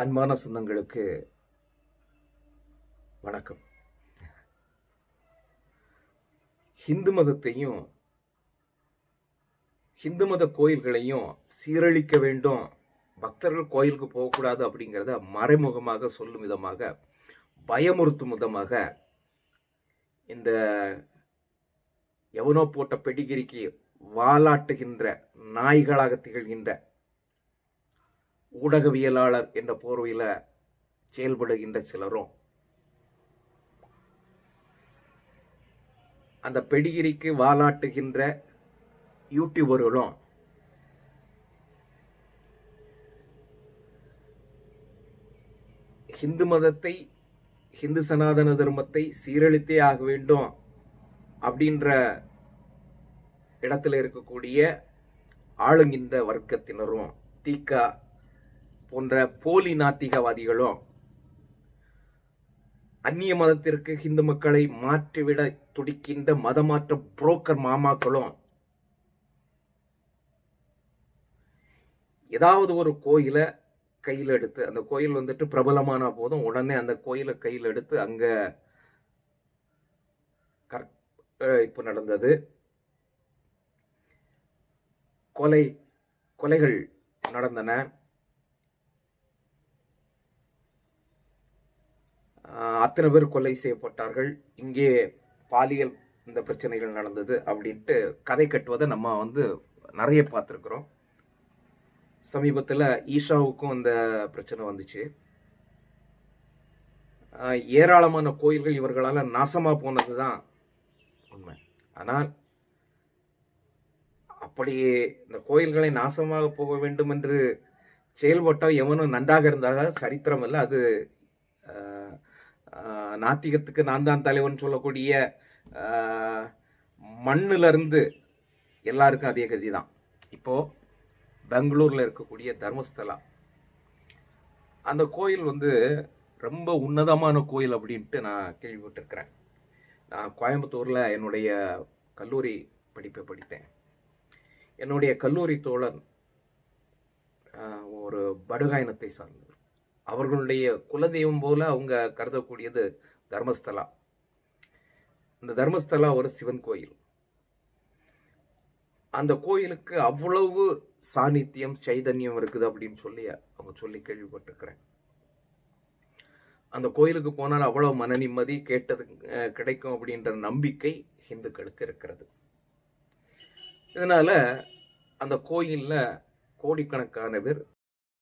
அன்பான சொந்தங்களுக்கு வணக்கம். ஹிந்து மதத்தையும் ஹிந்து மத கோயில்களையும் சீரழிக்க வேண்டும் பக்தர்கள் கோயிலுக்கு போகக்கூடாது அப்படிங்கிறத மறைமுகமாக சொல்லும் விதமாக பயமுறுத்தும் விதமாக இந்த எவனோ போட்ட பெடிகிரிக்கு வாலாட்டுகின்ற நாய்களாக திகழ்கின்ற ஊடகவியலாளர் என்ற போர்வையில் செயல்படுகின்ற சிலரும் அந்த பெடிகிரிக்கு வாலாட்டுகின்ற யூடியூபர்களும் ஹிந்து மதத்தை ஹிந்து சனாதன தர்மத்தை சீரழித்தே ஆக வேண்டும் அப்படின்ற இடத்துல இருக்கக்கூடிய ஆளுங்கின்ற வர்க்கத்தினரும் தீக்கா போன்ற போலி நாத்திகவாதிகளும் அந்நிய மதத்திற்கு ஹிந்து மக்களை மாற்றிவிட துடிக்கின்ற மதமாற்ற புரோக்கர் மாமாக்களும் ஏதாவது ஒரு கோயிலை கையில் எடுத்து அந்த கோயில் வந்துட்டு பிரபலமான போதும் உடனே அந்த கோயிலை கையில் எடுத்து அங்க இப்போ நடந்தது. கொலை கொலைகள் நடந்தன. அத்தனை பேர் கொலை செய்யப்பட்டார்கள். இங்கே பாலியல் இந்த பிரச்சனைகள் நடந்தது அப்படின்ட்டு கதை கட்டுவதை நம்ம வந்து நிறைய பார்த்துருக்குறோம். சமீபத்தில் ஈஷாவுக்கும் இந்த பிரச்சனை வந்துச்சு. ஏராளமான கோயில்கள் இவர்களால் நாசமாக போனது தான் உண்மை. ஆனால் அப்படி இந்த கோயில்களை நாசமாக போக வேண்டும் என்று செயல்பட்டால் எவனும் நன்றாக இருந்தால் சரித்திரம் இல்லை அது நாத்திகத்துக்கு நான் தான் தலைவன் சொல்லக்கூடிய மண்ணிலிருந்து எல்லாருக்கும் அதே கதி தான். இப்போ பெங்களூர்ல இருக்கக்கூடிய தர்மஸ்தலா. அந்த கோயில் வந்து ரொம்ப உன்னதமான கோயில் அப்படின்ட்டு நான் கேள்விப்பட்டிருக்கிறேன். நான் கோயம்புத்தூரில் என்னுடைய கல்லூரி படிப்பை படித்தேன். என்னுடைய கல்லூரி தோழன் ஒரு படுகாயனத்தை சார்ந்தது அவர்களுடைய குலதெய்வம் போல அவங்க கருதக்கூடியது தர்மஸ்தலா. இந்த தர்மஸ்தலா ஒரு சிவன் கோயில். அந்த கோயிலுக்கு அவ்வளவு சாநித்தியம் சைதன்யம் இருக்குது அப்படின்னு சொல்லி அவங்க சொல்லி கேள்விப்பட்டிருக்கிறேன். அந்த கோயிலுக்கு போனால் அவ்வளவு மன நிம்மதி கேட்டது கிடைக்கும் அப்படின்ற நம்பிக்கை ஹிந்துக்களுக்கு இருக்கிறது. இதனால அந்த கோயிலில் கோடிக்கணக்கான பேர்